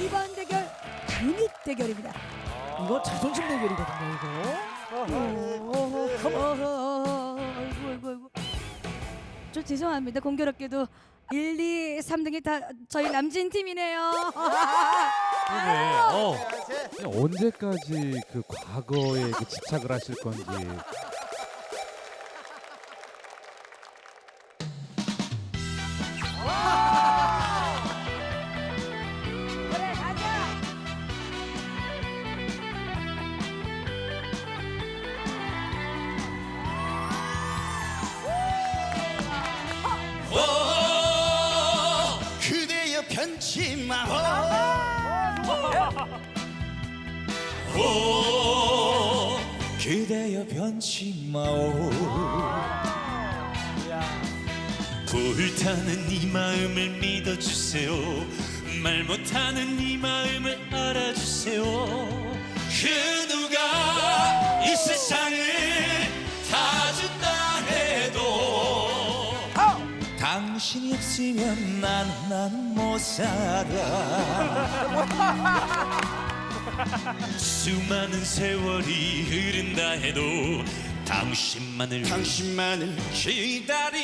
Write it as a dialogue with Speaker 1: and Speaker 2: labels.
Speaker 1: 이번 대결 유닛 대결입니다.
Speaker 2: 이거 자존심 대결이거든요. 이거.
Speaker 1: 어허, 아이고 아이고 아이고. 저 죄송합니다. 공교롭게도 1, 2, 3등이 다 저희 남진 팀이네요.
Speaker 3: 네. 어.
Speaker 4: 언제까지 그 과거에 그 집착을 하실 건지
Speaker 5: 변치 마오 오 그대여 변치 마오. 불타는 이 마음을 믿어주세요. 말 못하는 이 마음을 알아주세요. 그 누가 이 세상을 당신이 없으면 난 난 못 살아. 수많은 세월이 흐른다 해도 당신만을 당신만을 기다리